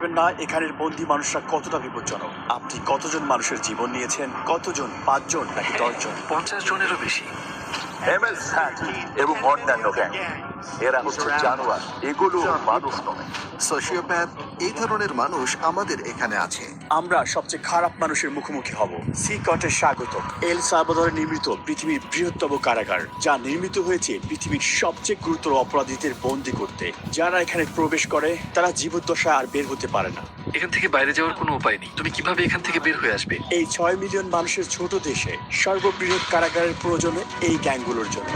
না এখানের বন্দি মানুষরা কতটা বিপজ্জনক? আপনি কতজন মানুষের জীবন নিয়েছেন? কতজন? পাঁচজন নাকি দশজন? পঞ্চাশ জনেরও বেশি। এবং অন্যান্য গ্যাং এরা হচ্ছে জানোয়ার। এগুলো মানুষ নয়। সোশিওপ্যাথ এই ধরনের মানুষ আমাদের এখানে আছে। আমরা সবচেয়ে খারাপ মানুষের মুখোমুখি হব। সি কটের স্বাগত এল সালভাদরে নির্মিত পৃথিবীর বৃহত্তম কারাগার যা নির্মিত হয়েছে পৃথিবীর সবচেয়ে গুরুতর অপরাধীদের বন্দি করতে। যারা এখানে প্রবেশ করে তারা জীবদ্দশায় আর বের হতে পারে না। এখান থেকে বাইরে যাওয়ার কোনো উপায় নেই। তুমি কীভাবে এখান থেকে বের হয়ে আসবে? এই ছয় মিলিয়ন মানুষের ছোট দেশে সর্ববৃহৎ কারাগারের প্রয়োজন এই গ্যাংগুলোর জন্য।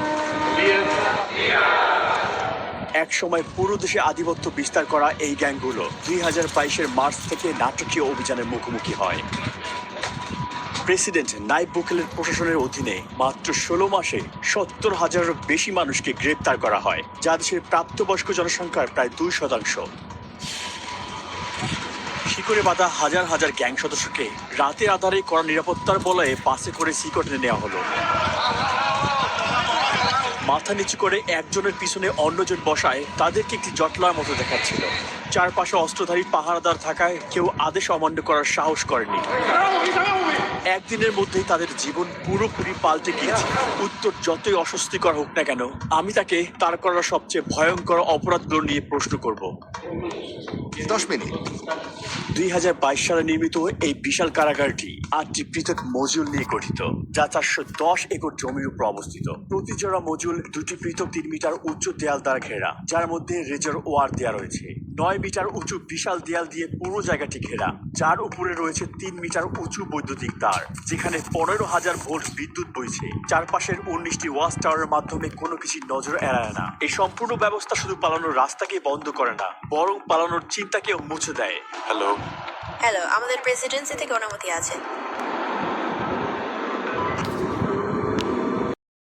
এক সময় পুরো দেশে আধিপত্য বিস্তার করা এই গ্যাংগুলো। দুই হাজার বাইশের মার্চ থেকে নাটকীয় অভিযানের মুখোমুখি হয়। প্রেসিডেন্ট নাইব বুকেলের প্রশাসনের অধীনে মাত্র ষোলো মাসে সত্তর হাজারের বেশি মানুষকে গ্রেপ্তার করা হয়, যা দেশের প্রাপ্তবয়স্ক জনসংখ্যার প্রায় দুই শতাংশ। শিকড়ে বাঁধা হাজার হাজার গ্যাং সদস্যকে রাতের আধারে করা নিরাপত্তার বলয়ে বাসে করে সিকটে নেওয়া হলো। মাথা নিচু করে একজনের পিছনে অন্যজন বসায় তাদেরকে একটি জটলার মতো দেখাচ্ছিল। চারপাশে অস্ত্রধারী পাহারাদার থাকায় কেউ আদেশ অমান্য করার সাহস করেনি। একদিনের মধ্যেই তাদের জীবন পুরোপুরি পাল্টে গিয়েছে। উত্তর যতই অস্বস্তিকর হোক না কেন আমি তাকে তার করা সবচেয়ে ভয়ঙ্কর অপরাধগুলো নিয়ে প্রশ্ন করব। দশ মিনিট। দুই হাজার বাইশ সালে নির্মিত এই বিশাল কারাগারটি আটটি পৃথক মজুল নিয়ে গঠিত যা চারশো দশ একর জমির উপর অবস্থিত। প্রতি জোড়া মজুল দুটি পৃথক তিন মিটার উচ্চ দেয়াল দ্বারা ঘেরা যার মধ্যে রেজার ওয়ার দেয়া রয়েছে। নয় মিটার উঁচু বিশাল দেয়াল দিয়ে পুরো জায়গাটি ঘেরা। যার উপরে রয়েছে তিন মিটার উঁচু বৈদ্যুতিক তার যেখানে পনেরো হাজার ভোল্ট বিদ্যুৎ বইছে। চারপাশের উনিশটি ওয়াচ টাওয়ারের মাধ্যমে কোনো কিছু নজর এড়ায় না। এই সম্পূর্ণ ব্যবস্থা শুধু পালানোর রাস্তাকে বন্ধ করে না বরং পালানোর চিন্তাকেও মুছে দেয়। হ্যালো হ্যালো আমাদের প্রেসিডেন্সি থেকে অনুমতি আছে।